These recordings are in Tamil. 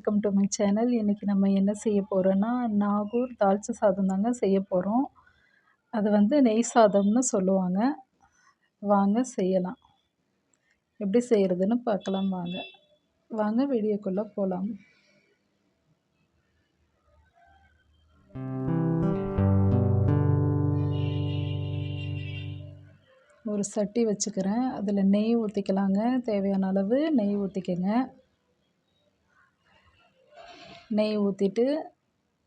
வெல்கம் டு மை சேனல் இன்றைக்கி நம்ம என்ன செய்ய போகிறோன்னா நாகூர் தால்ச்சா சாதம் தாங்க செய்ய போகிறோம் அது வந்து நெய் சாதம்னு சொல்லுவாங்க. வாங்க செய்யலாம். எப்படி செய்கிறதுன்னு பார்க்கலாம் வாங்க. வாங்க வீடியோக்குள்ளே போகலாம் ஒரு சட்டி வச்சுக்கிறேன். அதில் நெய் ஊற்றிக்கலாங்க தேவையான அளவு நெய் ஊற்றிக்கங்க நெய் ஊற்றிட்டு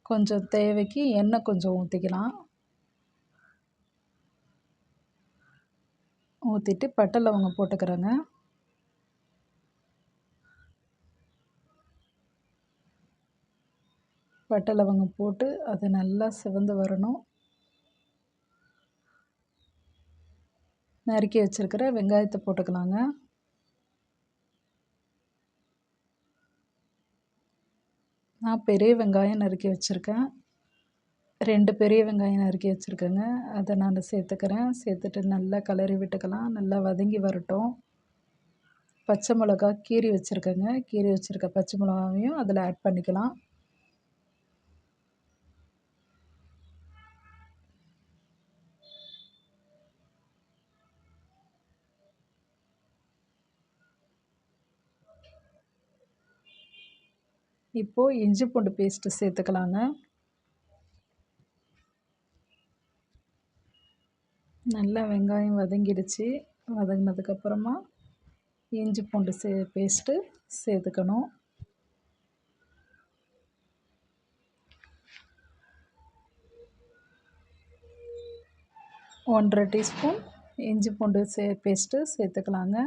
கொஞ்சம் தேவைக்கு எண்ணெய் கொஞ்சம் ஊற்றிக்கலாம் ஊற்றிட்டு பட்டை லவங்கம் போட்டுக்கிறேங்க. பட்டை லவங்கம் போட்டு அது நல்லா சிவந்து வரணும். நறுக்கி வச்சுருக்கிற வெங்காயத்தை போட்டுக்கலாங்க. நான் பெரிய வெங்காயம் நறுக்கி வச்சுருக்கேன். ரெண்டு பெரிய வெங்காயம் நறுக்கி வச்சுருக்கேங்க. அதை நான் சேர்த்துக்கிறேன். சேர்த்துட்டு நல்லா கலரி விட்டுக்கலாம். நல்லா வதங்கி வரட்டும். பச்சை மிளகா கீறி வச்சுருக்கேங்க. கீறி வச்சுருக்க பச்சை மிளகாவையும் அதில் ஆட் பண்ணிக்கலாம். இப்போது இஞ்சி பூண்டு பேஸ்ட்டு சேர்த்துக்கலாங்க. நல்லா வெங்காயம் வதங்கிடுச்சு. வதங்கினதுக்கப்புறமா இஞ்சி பூண்டு சே பேஸ்ட்டு சேர்த்துக்கணும். ஒன்றரை டீஸ்பூன் இஞ்சி பூண்டு சே பேஸ்ட்டு சேர்த்துக்கலாங்க.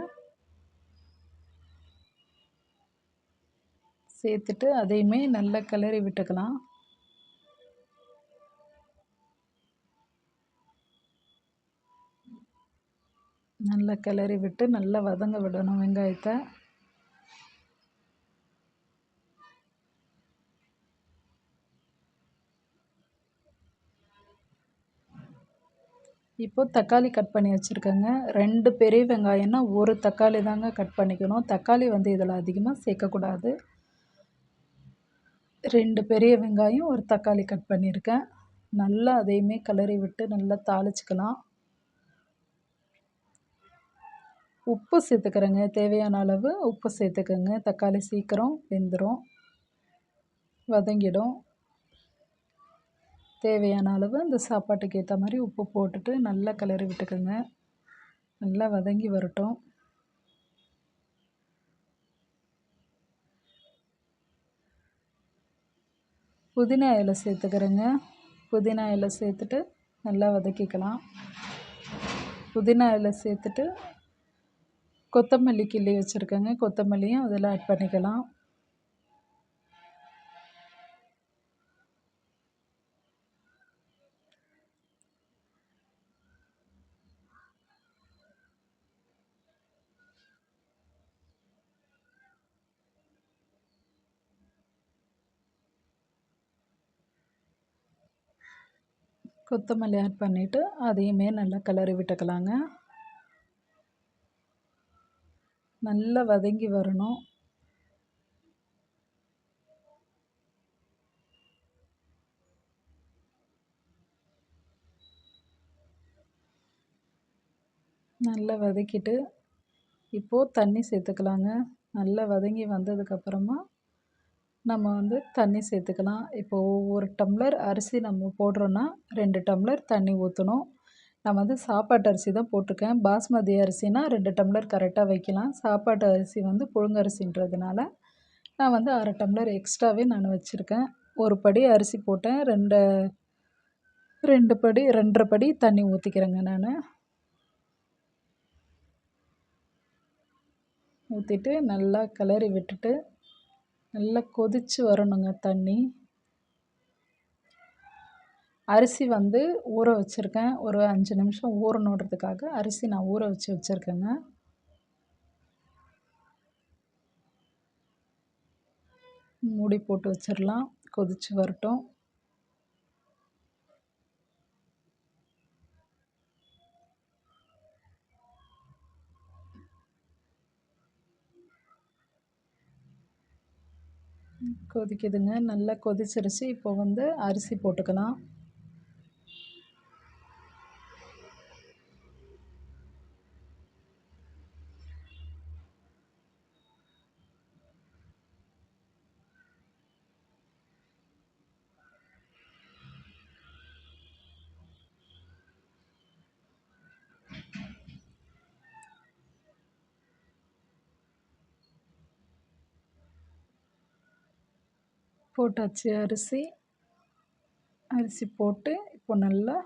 சேர்த்துட்டு அதையுமே நல்லா கிளறி விட்டுக்கலாம். நல்லா கிளறி விட்டு நல்லா வதங்க விடணும் வெங்காயத்தை. இப்போது தக்காளி கட் பண்ணி வச்சுருக்கேங்க. ரெண்டு பெரிய வெங்காயம்னா ஒரு தக்காளி தாங்க கட் பண்ணிக்கணும். தக்காளி வந்து இதில் அதிகமாக சேர்க்கக்கூடாது. ரெண்டு பெரிய வெங்காயம் ஒரு தக்காளி கட் பண்ணியிருக்கேன். நல்லா அதையுமே கிளறி விட்டு நல்லா தாளிச்சிக்கலாம். உப்பு சேர்த்துக்கிறேங்க. தேவையான அளவு உப்பு சேர்த்துக்கோங்க. தக்காளி சீக்கிரம் வெந்துடும் வதங்கிடும். தேவையான அளவு அந்த சாப்பாட்டுக்கு ஏற்ற மாதிரி உப்பு போட்டுட்டு நல்லா கிளறி விட்டுக்கோங்க. நல்லா வதங்கி வரட்டும். புதினா இலை சேர்த்துக்கிறேங்க. புதினா இலை சேர்த்துட்டு நல்லா வதக்கிக்கலாம். புதினா இலை சேர்த்துட்டு கொத்தமல்லி கிள்ளி வச்சுருக்கேங்க. கொத்தமல்லியும் அதில் ஆட் பண்ணிக்கலாம். கொத்தமல்லி ஆட் பண்ணிவிட்டு அதையுமே நல்லா கிளறி விட்டுக்கலாங்க. நல்லா வதங்கி வரணும். நல்லா வதக்கிட்டு இப்போது தண்ணி சேர்த்துக்கலாங்க. நல்லா வதங்கி வந்ததுக்கப்புறமா நம்ம வந்து தண்ணி சேர்த்துக்கலாம். இப்போது ஒவ்வொரு டம்ளர் அரிசி நம்ம போடுறோன்னா ரெண்டு டம்ளர் தண்ணி ஊற்றணும் நான் வந்து சாப்பாட்டு அரிசி தான் போட்டிருக்கேன். பாஸ்மதி அரிசினா ரெண்டு டம்ளர் கரெக்டாக வைக்கலாம். சாப்பாட்டு அரிசி வந்து புழுங்கரிசின்றதுனால நான் வந்து அரை டம்ளர் எக்ஸ்ட்ராவே நான் வச்சுருக்கேன். ஒரு படி அரிசி போட்டேன். ரெண்டு ரெண்டு படி ரெண்டரை படி தண்ணி ஊற்றிக்கிறேங்க நான். ஊற்றிட்டு நல்லா கிளறி விட்டுட்டு நல்லா கொதித்து வரணுங்க தண்ணி. அரிசி வந்து ஊற வச்சுருக்கேன். ஒரு அஞ்சு நிமிஷம் ஊறணுன்றதுக்காக அரிசி நான் ஊற வச்சு வச்சுருக்கேங்க. மூடி போட்டு வச்சிடலாம் கொதித்து வரட்டும். கொதிக்குதுங்க. நல்லா கொதிச்சிருச்சு. இப்போ வந்து அரிசி போட்டுக்கலாம். போட்டாச்சு அரிசி அரிசி போட்டு இப்போ நல்லா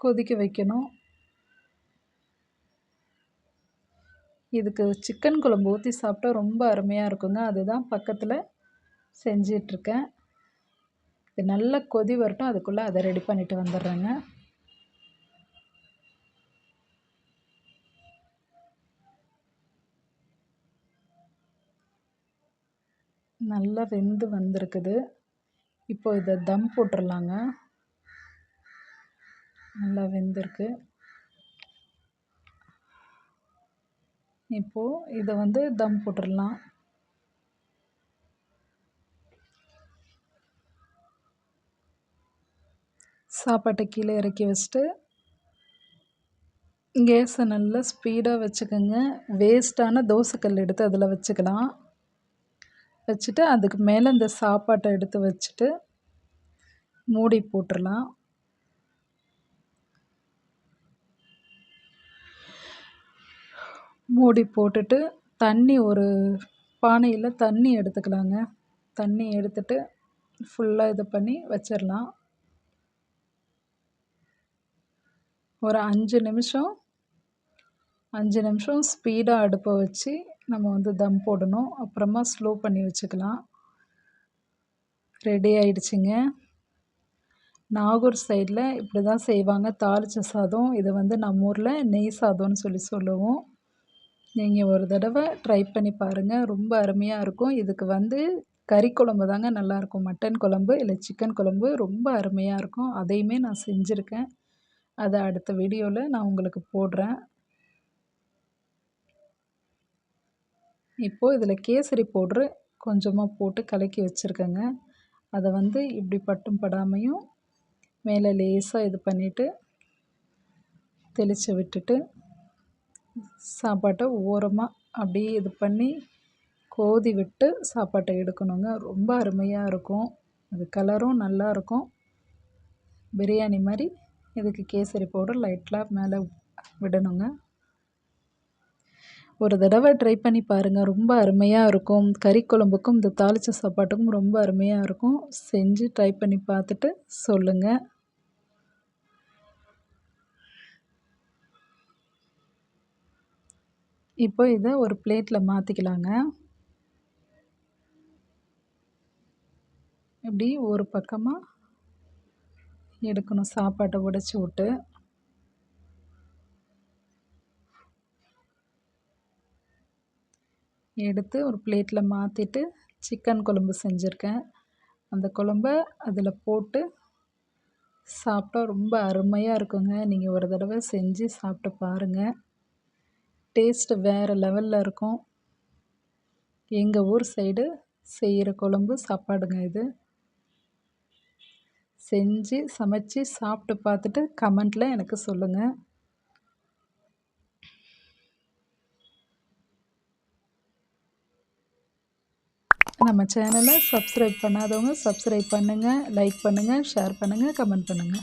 கொதிக்க வைக்கணும். இதுக்கு சிக்கன் குழம்பு ஊற்றி சாப்பிட்டா ரொம்ப அருமையாக இருக்குங்க. அதுதான் பக்கத்தில் செஞ்சிட்ருக்கேன் இது நல்லா கொதி வரட்டும். அதுக்குள்ளே அதை ரெடி பண்ணிவிட்டு வந்துடுறேங்க. நல்லா வெந்து வந்திருக்குது. இப்போ இதை தம் போட்டுடலாங்க நல்லா வெந்திருக்கு. இப்போது இதை வந்து தம் போட்டுடலாம் சாப்பாட்டை கீழே இறக்கி வச்சுட்டு கேஸை நல்லா ஸ்பீடாக வச்சுக்கோங்க. வேஸ்ட்டான தோசைக்கல் எடுத்து அதில் வச்சுக்கலாம். வச்சுட்டு அதுக்கு மேலே இந்த சாப்பாட்டை எடுத்து வச்சுட்டு மூடி போட்டுடலாம் மூடி போட்டுட்டு தண்ணி ஒரு பானையில் தண்ணி எடுத்துக்கலாங்க. தண்ணி எடுத்துட்டு ஃபுல்லாக இது பண்ணி வச்சிடலாம் ஒரு அஞ்சு நிமிஷம் அஞ்சு நிமிஷம் ஸ்பீடாக அடுப்பை வச்சு நம்ம வந்து தம் போடணும். அப்புறமா ஸ்லோ பண்ணி வச்சுக்கலாம். ரெடி ஆயிடுச்சுங்க. நாகூர் சைடில் இப்படி தான் செய்வாங்க. தாளித்த சாதம். இதை வந்து நம்ம ஊரில் நெய் சாதம்னு சொல்லி சொல்லுவோம். நீங்கள் ஒரு தடவை ட்ரை பண்ணி பாருங்கள் ரொம்ப அருமையாக இருக்கும். இதுக்கு வந்து கறி குழம்பு தாங்க நல்லாயிருக்கும் மட்டன் குழம்பு இல்லை சிக்கன் குழம்பு ரொம்ப அருமையாக இருக்கும். அதையுமே நான் செஞ்சுருக்கேன். அதை அடுத்த வீடியோவில் நான் உங்களுக்கு போடுறேன். இப்போது இதில் கேசரி பவுட்ரு கொஞ்சமாக போட்டு கலக்கி வச்சுருக்கேங்க. அதை வந்து இப்படி பட்டும் படாமையும் மேலே லேசாக இது பண்ணிவிட்டு தெளித்து விட்டுட்டு சாப்பாட்டை ஓரமாக அப்படியே இது பண்ணி கோதி விட்டு சாப்பாட்டை எடுக்கணுங்க. ரொம்ப அருமையாக இருக்கும். அது கலரும் நல்லாயிருக்கும். பிரியாணி மாதிரி இதுக்கு கேசரி பவுடர் லைட்டாக மேலே விடணுங்க. ஒரு தடவை ட்ரை பண்ணி பாருங்கள் ரொம்ப அருமையாக இருக்கும். கறி குழம்புக்கும் இந்த தாளித்த சாப்பாட்டுக்கும் ரொம்ப அருமையாக இருக்கும். செஞ்சு ட்ரை பண்ணி பார்த்துட்டு சொல்லுங்கள் இப்போ இதை ஒரு பிளேட்டில் மாற்றிக்கலாங்க இப்படி ஒரு பக்கமாக எடுக்கணும். சாப்பாட்டை உடச்சி விட்டு. எடுத்து ஒரு பிளேட்டில் மாற்றிட்டு சிக்கன் குழம்பு செஞ்சுருக்கேன். அந்த குழம்ப அதில் போட்டு சாப்பிட்டா ரொம்ப அருமையாக இருக்குங்க. நீங்கள் ஒரு தடவை செஞ்சு சாப்பிட்டு பாருங்கள் டேஸ்ட்டு வேறு லெவலில் இருக்கும். எங்கள் ஊர் சைடு செய்கிற குழம்பு சாப்பாடுங்க இது. செஞ்சு சமைச்சு சாப்பிட்டு பார்த்துட்டு கமெண்ட்டில் எனக்கு சொல்லுங்கள் நம்ம சேனலை சப்ஸ்கிரைப் பண்ணாதவங்க சப்ஸ்கிரைப் பண்ணுங்கள் லைக் பண்ணுங்கள் ஷேர் பண்ணுங்கள் கமெண்ட் பண்ணுங்கள்